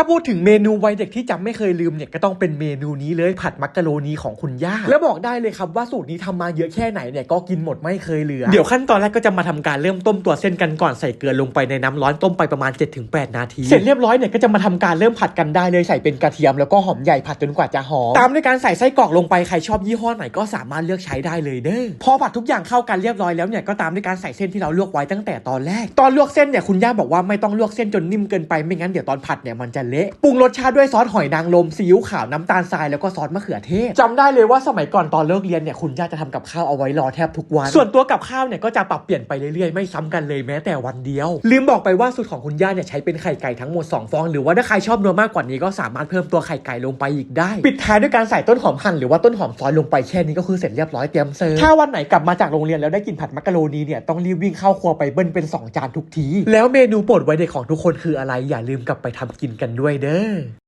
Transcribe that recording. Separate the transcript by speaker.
Speaker 1: าพูดถึงเมนูวัยเด็กที่จำไม่เคยลืมเนี่ยก็ต้องเป็นเมนูนี้เลยผัดมักกะโรนีของคุณย่า แล้วบอกได้เลยครับว่าสูตรนี้ทำมาเยอะแค่ไหนเนี่ยก็กินหมดไม่เคยเหลือ เดี๋ยวขั้นตอนแรกก็จะมาทำการเริ่มต้มตัวเส้นกันก่อนใส่เกลือลงไปในน้ำร้อนต้มไปประมาณ 7-8 นาที เสร็จเรียบร้อยเนี่ยก็จะมาทำการเริ่มผัดกันได้เลยใส่เป็นกระเทียมแล้วก็หอมใหญ่ผัดจนกว่าจะหอมตามด้วยการใส่ไส้กรอกลงไปใครชอบยี่ห้อไหนก็สามารถเลือกใช้ได้เลยเด้อพอผัดทุกอย่างเข้ากันเรียบร้อยแล้วเนี่ยก็ตามด้วยการใส่เส้นที่เราลวกไว้ตั้งแต่ตอนแรก ตอนลวกเส้นเนี่ยคุณย่าบอกว่าไม่ต้องลวกเส้นจนนิ่มเกินไปไม่งั้นเดี๋ยวตอนผัดเนี่ยมันจะเละปรุงรสชาติด้วยซอสหอยนางรมซีอิ๊วขาวน้ำตาลทรายแล้วก็ซอสมะเขือเทศจำได้เลยว่าสมัยก่อนตอนเลิกเรียนเนี่ยคุณย่าจะทำกับข้าวเอาไว้รอแทบทุกวัน ส่วนตัวกับข้าวเนี่ยก็จะปรับเปลี่ยนไปเรื่อยๆ ไม่ซ้ำกันเลยแม้แต่วันเดียว ลืมบอกไปว่าสูตรของคุณย่าเนี่ยใช้เป็นไข่ไก่ทั้งหมด 2 ฟอง หรือว่าถ้าใครชอบนัวมากกว่านี้ก็สามารถเพิ่มตัวไข่ไก่ลงไปอีกได้ ปิดท้ายด้วยการใส่ต้นหอมหั่นหรือว่าต้นหอมซอยลงไปแค่นี้ก็คือเสร็จเรียบร้อยเตรียมเสิร์ฟถ้าวันไหนกลับมาจากโรงเรียนแล้วได้กินผัดมักกะโรนีเนี่ยต้องรีบวิ่งเข้าครัวไปเบิ้ลเป็นสองจานทุกที แล้วเมนูโปรดไว้เด็กของทุกคนคืออะไรอย่าลืมกลับไปทำกินกันด้วยเด้อ